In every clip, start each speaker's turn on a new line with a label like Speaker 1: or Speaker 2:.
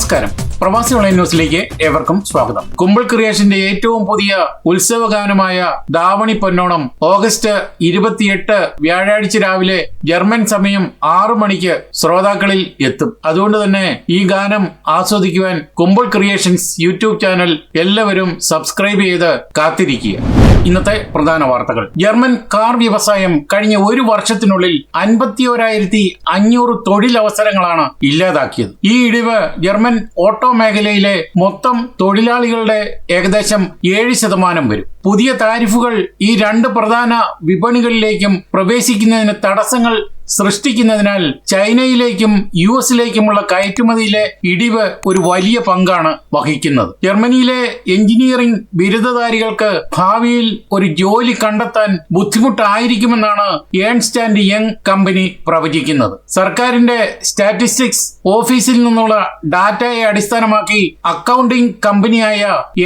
Speaker 1: നമസ്കാരം. പ്രവാസി ഓൺലൈൻ ന്യൂസിലേക്ക് ഏവർക്കും സ്വാഗതം. കുമ്പിൾ ക്രിയേഷന്റെ ഏറ്റവും പുതിയ ഉത്സവഗാനമായ ദാവണി പൊന്നോണം ഓഗസ്റ്റ് ഇരുപത്തിയെട്ട് വ്യാഴാഴ്ച രാവിലെ ജർമ്മൻ സമയം ആറു മണിക്ക് ശ്രോതാക്കളിൽ എത്തും. അതുകൊണ്ട് തന്നെ ഈ ഗാനം ആസ്വദിക്കുവാൻ കുമ്പിൾ ക്രിയേഷൻസ് യൂട്യൂബ് ചാനൽ എല്ലാവരും സബ്സ്ക്രൈബ് ചെയ്ത് കാത്തിരിക്കുക. ഇന്നത്തെ പ്രധാന വാർത്തകൾ. ജർമ്മൻ കാർ വ്യവസായം കഴിഞ്ഞ ഒരു വർഷത്തിനുള്ളിൽ അൻപത്തിയോരായിരത്തി അഞ്ഞൂറ് തൊഴിലവസരങ്ങളാണ് ഇല്ലാതാക്കിയത്. ഈ ഇടിവ് ജർമ്മൻ ഓട്ടോ മേഖലയിലെ മൊത്തം തൊഴിലാളികളുടെ ഏകദേശം ഏഴ് ശതമാനം വരും. പുതിയ താരിഫുകൾ ഈ രണ്ട് പ്രധാന വിപണികളിലേക്കും പ്രവേശിക്കുന്നതിന് തടസ്സങ്ങൾ സൃഷ്ടിക്കുന്നതിനാൽ ചൈനയിലേക്കും യു എസിലേക്കുമുള്ള കയറ്റുമതിയിലെ ഇടിവ് ഒരു വലിയ പങ്കാണ് വഹിക്കുന്നത്. ജർമ്മനിയിലെ എഞ്ചിനീയറിംഗ് ബിരുദധാരികൾക്ക് ഭാവിയിൽ ഒരു ജോലി കണ്ടെത്താൻ ബുദ്ധിമുട്ടായിരിക്കുമെന്നാണ് ഏൺസ്റ്റ് ആൻഡ് യങ് കമ്പനി പ്രവചിക്കുന്നത്. സർക്കാരിന്റെ സ്റ്റാറ്റിസ്റ്റിക്സ് ഓഫീസിൽ നിന്നുള്ള ഡാറ്റയെ അടിസ്ഥാനമാക്കി അക്കൗണ്ടിംഗ് കമ്പനിയായ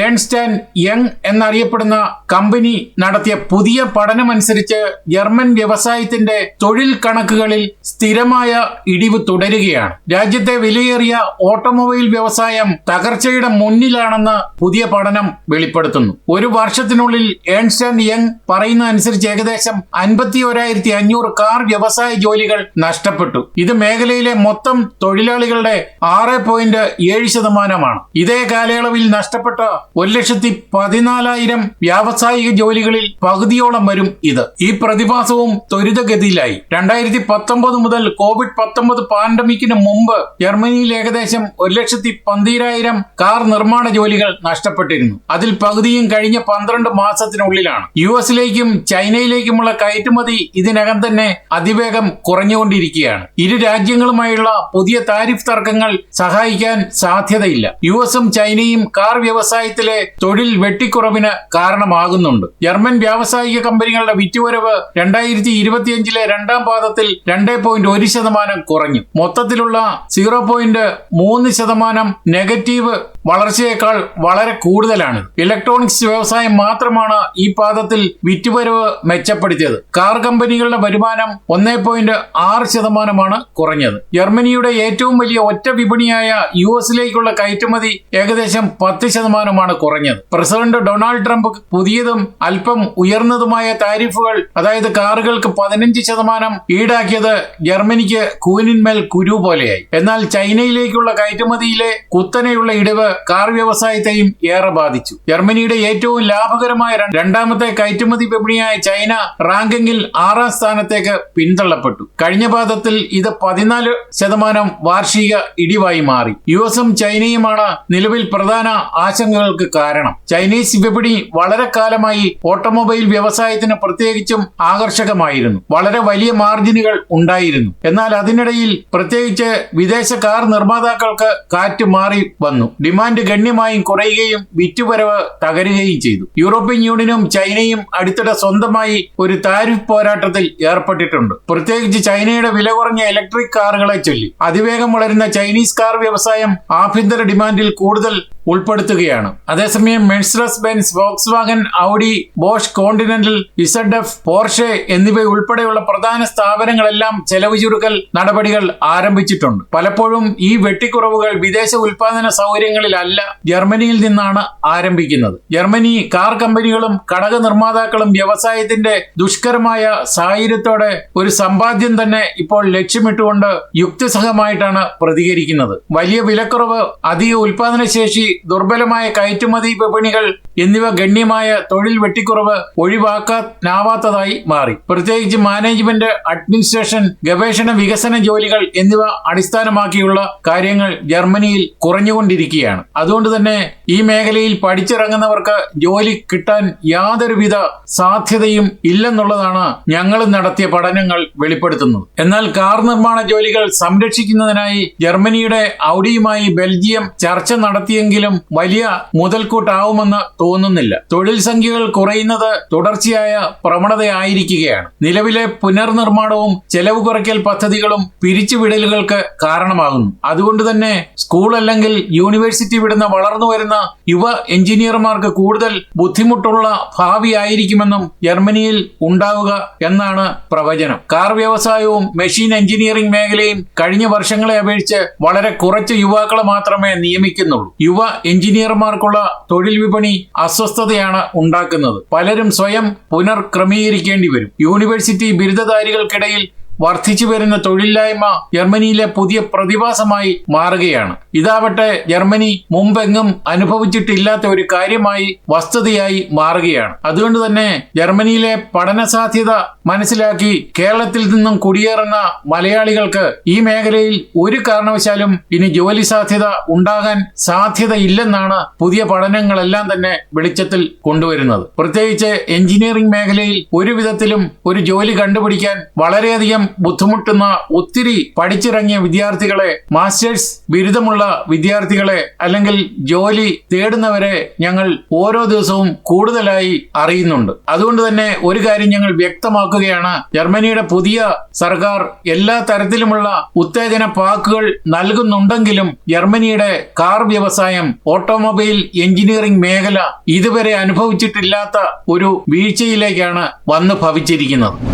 Speaker 1: ഏൺസ്റ്റ് ആൻഡ് യങ് എന്നറിയപ്പെടുന്ന കമ്പനി നടത്തിയ പുതിയ പഠനമനുസരിച്ച് ജർമ്മൻ വ്യവസായത്തിന്റെ തൊഴിൽ കണക്കുകളിൽ സ്ഥിരമായ ഇടിവ് തുടരുകയാണ്. രാജ്യത്തെ വിലയേറിയ ഓട്ടോമൊബൈൽ വ്യവസായം തകർച്ചയുടെ മുന്നിലാണെന്ന് പുതിയ പഠനം വെളിപ്പെടുത്തുന്നു. ഒരു വർഷത്തിനുള്ളിൽ ഏൺസ്റ്റ് ആൻഡ് യങ് പറയുന്ന അനുസരിച്ച് ഏകദേശം അൻപത്തി ഒരായിരത്തി അഞ്ഞൂറ് കാർ വ്യവസായ ജോലികൾ നഷ്ടപ്പെട്ടു. ഇത് മേഖലയിലെ മൊത്തം തൊഴിലാളികളുടെ ആറ് പോയിന്റ് ഏഴ് ശതമാനമാണ്. ഇതേ കാലയളവിൽ നഷ്ടപ്പെട്ട ഒരു ലക്ഷത്തി പതിനാലായിരം വ്യാവസായിക ജോലികളിൽ പകുതിയോളം വരും ഇത്. ഈ പ്രതിഭാസവും ത്വരിതഗതിയിലായി. രണ്ടായിരത്തി പത്തൊമ്പത് മുതൽ കോവിഡ് പത്തൊമ്പത് പാൻഡമിക്കിന് മുമ്പ് ജർമ്മനിയിൽ ഏകദേശം ഒരു ലക്ഷത്തി പന്തീരായിരം കാർ നിർമ്മാണ ജോലികൾ നഷ്ടപ്പെട്ടിരുന്നു. അതിൽ പകുതിയും കഴിഞ്ഞ പന്ത്രണ്ട് മാസത്തിനുള്ളിലാണ്. യു എസിലേക്കും ചൈനയിലേക്കുമുള്ള കയറ്റുമതി ഇതിനകം തന്നെ അതിവേഗം കുറഞ്ഞുകൊണ്ടിരിക്കുകയാണ്. ഇരു രാജ്യങ്ങളുമായുള്ള പുതിയ താരിഫ് തർക്കങ്ങൾ സഹായിക്കാൻ സാധ്യതയില്ല. യു എസും ചൈനയും കാർ വ്യവസായത്തിലെ തൊഴിൽ വെട്ടിക്കുറവിന് കാരണമാകുന്നുണ്ട്. ജർമ്മൻ വ്യാവസായിക കമ്പനികളുടെ വിറ്റുവരവ് രണ്ടായിരത്തി ഇരുപത്തിയഞ്ചിലെ രണ്ടാം പാദത്തിൽ രണ്ടേ പോയിന്റ് ഒരു ശതമാനം കുറഞ്ഞു. മൊത്തത്തിലുള്ള സീറോ പോയിന്റ് മൂന്ന് ശതമാനം നെഗറ്റീവ് വളർച്ചയേക്കാൾ വളരെ കൂടുതലാണ്. ഇലക്ട്രോണിക്സ് വ്യവസായം മാത്രമാണ് ഈ പാദത്തിൽ വിറ്റുവരവ് മെച്ചപ്പെടുത്തിയത്. കാർ കമ്പനികളുടെ വരുമാനം ഒന്നേ പോയിന്റ് ആറ് ശതമാനമാണ് കുറഞ്ഞത്. ജർമ്മനിയുടെ ഏറ്റവും വലിയ ഒറ്റ വിപണിയായ യു എസിലേക്കുള്ള കയറ്റുമതി ഏകദേശം പത്ത് ശതമാനമാണ് കുറഞ്ഞത്. പ്രസിഡന്റ് ഡൊണാൾഡ് ട്രംപ് പുതിയതും അല്പം ഉയർന്നതുമായ താരിഫുകൾ അതായത് കാറുകൾക്ക് പതിനഞ്ച് ശതമാനം ഈടാക്കിയത് ജർമ്മനിക്ക് കൂനിന്മേൽ കുരു പോലെയായി. എന്നാൽ ചൈനയിലേക്കുള്ള കയറ്റുമതിയിലെ കുത്തനെയുള്ള ഇടിവ് കാർ വ്യവസായത്തെയും ഏറെ ബാധിച്ചു. ജർമ്മനിയുടെ ഏറ്റവും ലാഭകരമായ രണ്ടാമത്തെ കയറ്റുമതി വിപണിയായ ചൈന റാങ്കിങ്ങിൽ ആറാം സ്ഥാനത്തേക്ക് പിന്തള്ളപ്പെട്ടു. കഴിഞ്ഞ പാദത്തിൽ ഇത് പതിനാല് ശതമാനം വാർഷിക ഇടിവായി മാറി. യു എസും ചൈനയുമാണ് നിലവിൽ പ്രധാന ആശങ്കകൾക്ക് കാരണം. ചൈനീസ് വിപണി വളരെ കാലമായി ഓട്ടോമൊബൈൽ വ്യവസായത്തിന് പ്രത്യേകിച്ചും ആകർഷകമായിരുന്നു. വളരെ വലിയ മാർജിനുകൾ ഉണ്ടായിരുന്നു. എന്നാൽ അതിനിടയിൽ പ്രത്യേകിച്ച് വിദേശ കാർ നിർമ്മാതാക്കൾക്ക് കാറ്റ് മാറി വന്നു. ഡിമാൻഡ് ഗണ്യമായും കുറയുകയും വിറ്റുവരവ് തകരുകയും ചെയ്തു. യൂറോപ്യൻ യൂണിയനും ചൈനയും അടുത്തിടെ സ്വന്തമായി ഒരു താരിഫ് പോരാട്ടത്തിൽ ഏർപ്പെട്ടിട്ടുണ്ട്. പ്രത്യേകിച്ച് ചൈനയുടെ വില കുറഞ്ഞ ഇലക്ട്രിക് കാറുകളെ ചൊല്ലി. അതിവേഗം വളരുന്ന ചൈനീസ് കാർ വ്യവസായം ആഭ്യന്തര ഡിമാൻഡിൽ കൂടുതൽ ഉൾപ്പെടുത്തുകയാണ്. അതേസമയം Mercedes Benz Volkswagen Audi Bosch Continental Z F Porsche എന്നിവ ഉൾപ്പെടെയുള്ള പ്രധാന സ്ഥാപനങ്ങളെല്ലാം ചെലവ് ചുരുക്കൽ നടപടികൾ ആരംഭിച്ചിട്ടുണ്ട്. പലപ്പോഴും ഈ വെട്ടിക്കുറവുകൾ വിദേശ ഉൽപാദന സൗകര്യങ്ങളിലല്ല ജർമ്മനിയിൽ നിന്നാണ് ആരംഭിക്കുന്നത്. ജർമ്മനി കാർ കമ്പനികളും കടക നിർമ്മാതാക്കളും വ്യവസായത്തിന്റെ ദുഷ്കരമായ സാഹചര്യത്തോടെ ഒരു സമ്പാദ്യം തന്നെ ഇപ്പോൾ ലക്ഷ്യമിട്ടുകൊണ്ട് യുക്തിസഹമായിട്ടാണ് പ്രതികരിക്കുന്നത്. വലിയ വിലക്കുറവ് അധിക ഉൽപാദനശേഷി ദുർബലമായ കയറ്റുമതി വിപണികൾ എന്നിവ ഗണ്യമായ തൊഴിൽ വെട്ടിക്കുറവ് ഒഴിവാക്കാനാവാത്തതായി മാറി. പ്രത്യേകിച്ച് മാനേജ്മെന്റ് അഡ്മിനിസ്ട്രേഷൻ ഗവേഷണ വികസന ജോലികൾ എന്നിവ അടിസ്ഥാനമാക്കിയുള്ള കാര്യങ്ങൾ ജർമ്മനിയിൽ കുറഞ്ഞുകൊണ്ടിരിക്കുകയാണ്. അതുകൊണ്ട് തന്നെ ഈ മേഖലയിൽ പഠിച്ചിറങ്ങുന്നവർക്ക് ജോലി കിട്ടാൻ യാതൊരുവിധ സാധ്യതയും ഇല്ലെന്നുള്ളതാണ് ഞങ്ങൾ നടത്തിയ പഠനങ്ങൾ വെളിപ്പെടുത്തുന്നത്. എന്നാൽ കാർ നിർമ്മാണ ജോലികൾ സംരക്ഷിക്കുന്നതിനായി ജർമ്മനിയുടെ ഔഡിയുമായി ബെൽജിയം ചർച്ച നടത്തിയെങ്കിലും എന്തെങ്കിലും വലിയ മുതൽക്കൂട്ടാവുമെന്ന് തോന്നുന്നില്ല. തൊഴിൽ സംഖ്യകൾ കുറയുന്നത് തുടർച്ചയായ പ്രവണതയായിരിക്കുകയാണ്. നിലവിലെ പുനർനിർമ്മാണവും ചെലവ് കുറയ്ക്കൽ പദ്ധതികളും പിരിച്ചുവിടലുകൾക്ക് കാരണമാകുന്നു. അതുകൊണ്ട് തന്നെ സ്കൂൾ അല്ലെങ്കിൽ യൂണിവേഴ്സിറ്റി വിടുന്ന വളർന്നു വരുന്ന യുവ എഞ്ചിനീയർമാർക്ക് കൂടുതൽ ബുദ്ധിമുട്ടുള്ള ഭാവിയായിരിക്കുമെന്നും ജർമ്മനിയിൽ ഉണ്ടാവുക എന്നാണ് പ്രവചനം. കാർ വ്യവസായവും മെഷീൻ എഞ്ചിനീയറിംഗ് മേഖലയും കഴിഞ്ഞ വർഷങ്ങളെ അപേക്ഷിച്ച് വളരെ കുറച്ച് യുവാക്കളെ മാത്രമേ നിയമിക്കുന്നുള്ളൂ. യുവ എഞ്ചിനീയർമാർക്കുള്ള തൊഴിൽ വിപണി അസ്വസ്ഥതയാണ് ഉണ്ടാക്കുന്നത്. പലരും സ്വയം പുനർക്രമീകരിക്കേണ്ടി വരും. യൂണിവേഴ്സിറ്റി ബിരുദധാരികൾക്കിടയിൽ വർദ്ധിച്ചു വരുന്ന തൊഴിലില്ലായ്മ ജർമ്മനിയിലെ പുതിയ പ്രതിഭാസമായി മാറുകയാണ്. ഇതാവട്ടെ ജർമ്മനി മുമ്പെങ്ങും അനുഭവിച്ചിട്ടില്ലാത്ത ഒരു കാര്യമായി വസ്തുതയായി മാറുകയാണ്. അതുകൊണ്ട് തന്നെ ജർമ്മനിയിലെ പഠന സാധ്യത മനസ്സിലാക്കി കേരളത്തിൽ നിന്നും കുടിയേറുന്ന മലയാളികൾക്ക് ഈ മേഖലയിൽ ഒരു കാരണവശാലും ഇനി ജോലി സാധ്യത ഉണ്ടാകാൻ സാധ്യതയില്ലെന്നാണ് പുതിയ പഠനങ്ങളെല്ലാം തന്നെ വെളിച്ചത്തിൽ കൊണ്ടുവരുന്നത്. പ്രത്യേകിച്ച് എഞ്ചിനീയറിംഗ് മേഖലയിൽ ഒരു വിധത്തിലും ഒരു ജോലി കണ്ടുപിടിക്കാൻ വളരെയധികം ബുദ്ധിമുട്ടുന്ന ഒത്തിരി പഠിച്ചിറങ്ങിയ വിദ്യാർത്ഥികളെ മാസ്റ്റേഴ്സ് ബിരുദമുള്ള വിദ്യാർത്ഥികളെ അല്ലെങ്കിൽ ജോലി തേടുന്നവരെ ഞങ്ങൾ ഓരോ ദിവസവും കൂടുതലായി അറിയുന്നുണ്ട്. അതുകൊണ്ട് തന്നെ ഒരു കാര്യം ഞങ്ങൾ വ്യക്തമാക്കുകയാണ്. ജർമ്മനിയുടെ പുതിയ സർക്കാർ എല്ലാ തരത്തിലുമുള്ള ഉത്തേജന പാക്കുകൾ നൽകുന്നുണ്ടെങ്കിലും ജർമ്മനിയുടെ കാർ വ്യവസായം ഓട്ടോമൊബൈൽ എഞ്ചിനീയറിംഗ് മേഖല ഇതുവരെ അനുഭവിച്ചിട്ടില്ലാത്ത ഒരു വീഴ്ചയിലേക്കാണ് വന്നു ഭവിച്ചിരിക്കുന്നത്.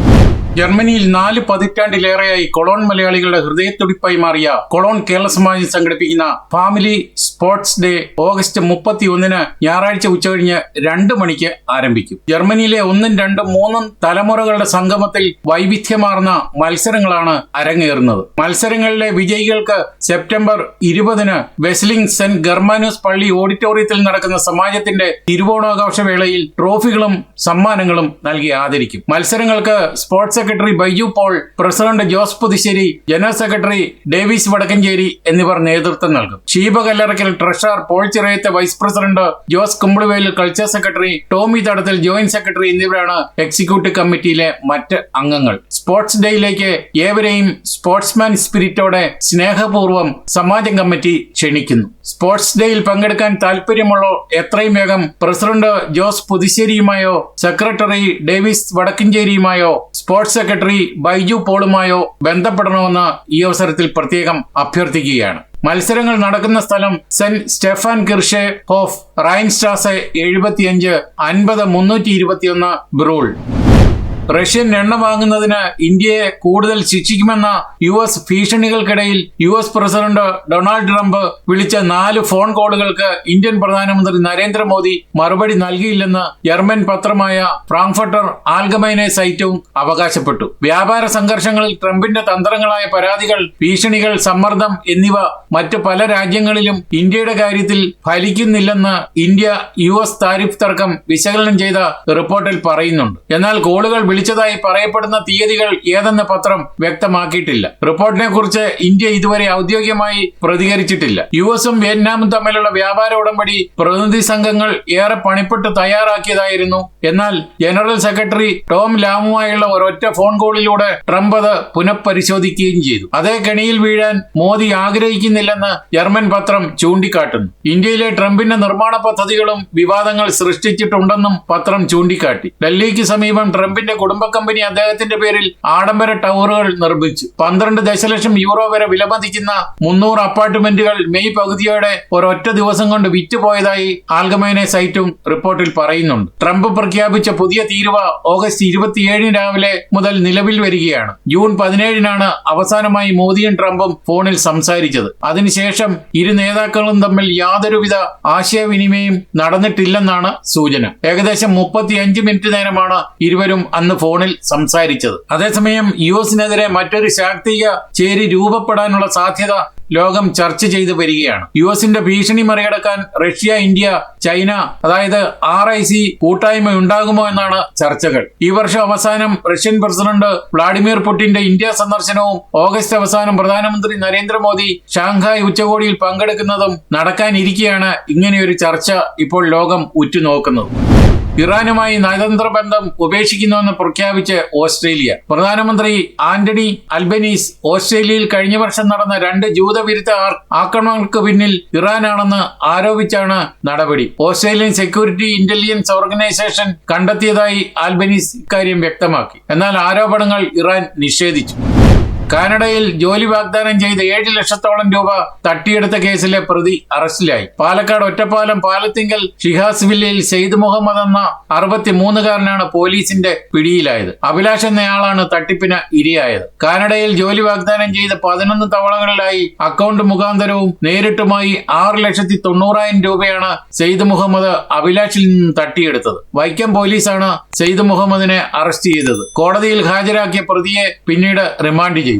Speaker 1: ജർമ്മനിയിൽ നാല് പതിറ്റാണ്ടിലേറെയായി കൊളോൺ മലയാളികളുടെ ഹൃദയത്തുടിപ്പായി മാറിയ കൊളോൺ കേരള സമാജം സംഘടിപ്പിക്കുന്ന ഫാമിലി സ്പോർട്സ് ഡേ ഓഗസ്റ്റ് മുപ്പത്തി ഒന്നിന് ഞായറാഴ്ച ഉച്ചകഴിഞ്ഞ് രണ്ട് മണിക്ക് ആരംഭിക്കും. ജർമ്മനിയിലെ ഒന്നും രണ്ടും മൂന്നും തലമുറകളുടെ സംഗമത്തിൽ വൈവിധ്യമാർന്ന മത്സരങ്ങളാണ് അരങ്ങേറുന്നത്. മത്സരങ്ങളിലെ വിജയികൾക്ക് സെപ്റ്റംബർ ഇരുപതിന് വെസ്ലിംഗ് സെന്റ് ഗർമാനൂസ് പള്ളി ഓഡിറ്റോറിയത്തിൽ നടക്കുന്ന സമാജത്തിന്റെ തിരുവോണാഘോഷ വേളയിൽ ട്രോഫികളും സമ്മാനങ്ങളും നൽകി ആദരിക്കും. മത്സരങ്ങൾക്ക് sports secretary Baiju Paul president Jose Puthussery general secretary Davis Vadakkanchery എന്നിവർ നേതൃത്വം നൽകും. Sheeba treasurer Paul ചിറയത്തെ vice president Jose Kumpiluvelil culture secretary Tomy Thadathil joint secretary എന്നിവരാണ് എക്സിക്യൂട്ടീവ് കമ്മിറ്റിയിലെ മറ്റ് അംഗങ്ങൾ. സ്പോർട്സ് ഡേയിലേക്ക് ഏവരെയും സ്പോർട്സ്മാൻ സ്പിരിറ്റോടെ സ്നേഹപൂർവം സമാജം കമ്മിറ്റി ക്ഷണിക്കുന്നു. സ്പോർട്സ് ഡേയിൽ പങ്കെടുക്കാൻ താല്പര്യമുള്ള എത്രയും വേഗം പ്രസിഡന്റ് ജോസ് പുതുശ്ശേരിയുമായോ സെക്രട്ടറി ഡേവിസ് വടക്കഞ്ചേരിയുമായോ സ്പോർട്സ് സെക്രട്ടറി ബൈജു പോളുമായോ ബന്ധപ്പെടണമെന്ന് ഈ അവസരത്തിൽ പ്രത്യേകം അഭ്യർത്ഥിക്കുകയാണ്. മത്സരങ്ങൾ നടക്കുന്ന സ്ഥലം സെന്റ് സ്റ്റെഫാൻ കിർഷെ ഹോഫ് റൈൻസ്റ്റാസെ എഴുപത്തിയഞ്ച് അൻപത് മുന്നൂറ്റി ഇരുപത്തിയൊന്ന് ബ്രൂൾ. റഷ്യൻ എണ്ണ വാങ്ങുന്നതിന് ഇന്ത്യയെ കൂടുതൽ ശിക്ഷിക്കുമെന്ന U S ഭീഷണികൾക്കിടയിൽ U S president Donald Trump വിളിച്ച നാല് ഫോൺ കോളുകൾക്ക് ഇന്ത്യൻ പ്രധാനമന്ത്രി നരേന്ദ്രമോദി മറുപടി നൽകിയില്ലെന്ന് ജർമ്മൻ പത്രമായ ഫ്രാങ്ക്ഫർട്ടർ ആൽഗമൈനെ സൈറ്റും അവകാശപ്പെട്ടു. വ്യാപാര സംഘർഷങ്ങളിൽ ട്രംപിന്റെ തന്ത്രങ്ങളായ പരാതികൾ ഭീഷണികൾ സമ്മർദ്ദം എന്നിവ മറ്റ് പല രാജ്യങ്ങളിലും ഇന്ത്യയുടെ കാര്യത്തിൽ ഫലിക്കുന്നില്ലെന്ന് ഇന്ത്യ യു എസ് താരിഫ് തർക്കം വിശകലനം ചെയ്ത റിപ്പോർട്ടിൽ പറയുന്നുണ്ട്. എന്നാൽ കോളുകൾ വിളിച്ചതായി പറയപ്പെടുന്ന തീയതികൾ ഏതെന്ന് പത്രം വ്യക്തമാക്കിയിട്ടില്ല. റിപ്പോർട്ടിനെ കുറിച്ച് ഇന്ത്യ ഇതുവരെ ഔദ്യോഗികമായി പ്രതികരിച്ചിട്ടില്ല. യു എസും വിയറ്റ്നാമും തമ്മിലുള്ള വ്യാപാര ഉടമ്പടി പ്രതിനിധി സംഘങ്ങൾ ഏറെ പണിപ്പെട്ട് തയ്യാറാക്കിയതായിരുന്നു. എന്നാൽ ജനറൽ സെക്രട്ടറി ടോം ലാമുമായുള്ള ഒരൊറ്റ ഫോൺ കോളിലൂടെ ട്രംപ് അത് പുനഃപരിശോധിക്കുകയും ചെയ്തു. അതേ കെണിയിൽ വീഴാൻ മോദി ആഗ്രഹിക്കുന്നില്ലെന്ന് ജർമ്മൻ പത്രം ചൂണ്ടിക്കാട്ടുന്നു. ഇന്ത്യയിലെ ട്രംപിന്റെ നിർമ്മാണ പദ്ധതികളും വിവാദങ്ങൾ സൃഷ്ടിച്ചിട്ടുണ്ടെന്നും പത്രം ചൂണ്ടിക്കാട്ടി. ഡൽഹിക്ക് സമീപം ട്രംപിന്റെ കുടുംബ കമ്പനി അദ്ദേഹത്തിന്റെ പേരിൽ ആഡംബര ടവറുകൾ നിർമ്മിച്ചു. പന്ത്രണ്ട് ദശലക്ഷം യൂറോ വരെ വിലമതിക്കുന്ന മുന്നൂറ് അപ്പാർട്ട്മെന്റുകൾ മെയ് പകുതിയോടെ ഒരൊറ്റ ദിവസം കൊണ്ട് വിറ്റുപോയതായി ആൽഗമൈനെ സൈറ്റും റിപ്പോർട്ടിൽ പറയുന്നുണ്ട്. ട്രംപ് പ്രഖ്യാപിച്ച പുതിയ തീരുവ ഓഗസ്റ്റ് ഇരുപത്തിയേഴിന് രാവിലെ മുതൽ നിലവിൽ വരികയാണ്. ജൂൺ പതിനേഴിനാണ് അവസാനമായി മോദിയും ട്രംപും ഫോണിൽ സംസാരിച്ചത്. അതിനുശേഷം ഇരു നേതാക്കളും തമ്മിൽ യാതൊരുവിധ ആശയവിനിമയം നടന്നിട്ടില്ലെന്നാണ് സൂചന. ഏകദേശം മുപ്പത്തിയഞ്ച് മിനിറ്റ് നേരമാണ് ഇരുവരും അന്ന് ഫോണിൽ സംസാരിച്ചത്. അതേസമയം യു എസിനെതിരെ മറ്റൊരു ശാക്തിക ചേരി രൂപപ്പെടാനുള്ള സാധ്യത ലോകം ചർച്ച ചെയ്തു വരികയാണ്. യു എസിന്റെ ഭീഷണി മറികടക്കാൻ റഷ്യ ഇന്ത്യ ചൈന അതായത് ആർ ഐ സി കൂട്ടായ്മ ഉണ്ടാകുമോ എന്നാണ് ചർച്ചകൾ. ഈ വർഷം അവസാനം റഷ്യൻ പ്രസിഡന്റ് വ്ളാഡിമിർ പുടിന്റെ ഇന്ത്യ സന്ദർശനവും ഓഗസ്റ്റ് അവസാനം പ്രധാനമന്ത്രി നരേന്ദ്രമോദി ഷാങ്ഹായ് ഉച്ചകോടിയിൽ പങ്കെടുക്കുന്നതും നടക്കാനിരിക്കെയാണ് ഇങ്ങനെയൊരു ചർച്ച ഇപ്പോൾ ലോകം ഉറ്റുനോക്കുന്നത്. ഇറാനുമായി നയതന്ത്ര ബന്ധം ഉപേക്ഷിക്കുന്നുവെന്ന് പ്രഖ്യാപിച്ച് ഓസ്ട്രേലിയ. പ്രധാനമന്ത്രി ആന്റണി അൽബനീസ് ഓസ്ട്രേലിയയിൽ കഴിഞ്ഞ വർഷം നടന്ന രണ്ട് ജൂതവിരുദ്ധ ആക്രമണങ്ങൾക്ക് പിന്നിൽ ഇറാനാണെന്ന് ആരോപിച്ചാണ് നടപടി. ഓസ്ട്രേലിയൻ സെക്യൂരിറ്റി ഇന്റലിജൻസ് ഓർഗനൈസേഷൻ കണ്ടെത്തിയതായി ആൽബനീസ് ഇക്കാര്യം വ്യക്തമാക്കി. എന്നാൽ ആരോപണങ്ങൾ ഇറാൻ നിഷേധിച്ചു. കാനഡയിൽ ജോലി വാഗ്ദാനം ചെയ്ത് ഏഴ് ലക്ഷത്തോളം രൂപ തട്ടിയെടുത്ത കേസിലെ പ്രതി അറസ്റ്റിലായി. പാലക്കാട് ഒറ്റപ്പാലം പാലത്തിങ്കൽ ഷിഹാസ് വില്ലയിൽ സെയ്ദ് മുഹമ്മദ് എന്ന അറുപത്തിമൂന്നുകാരനാണ് പോലീസിന്റെ പിടിയിലായത്. അഭിലാഷ് എന്നയാളാണ് തട്ടിപ്പിന് ഇരയായത്. കാനഡയിൽ ജോലി വാഗ്ദാനം ചെയ്ത് പതിനൊന്ന് തവണകളിലായി അക്കൗണ്ട് മുഖാന്തരവും നേരിട്ടുമായി ആറ് ലക്ഷത്തി തൊണ്ണൂറായിരം രൂപയാണ് സെയ്ദ് മുഹമ്മദ് അഭിലാഷിൽ നിന്ന് തട്ടിയെടുത്തത്. വൈക്കം പോലീസാണ് സെയ്ദ് മുഹമ്മദിനെ അറസ്റ്റ് ചെയ്തത്. കോടതിയിൽ ഹാജരാക്കിയ പ്രതിയെ പിന്നീട് റിമാൻഡ് ചെയ്തു.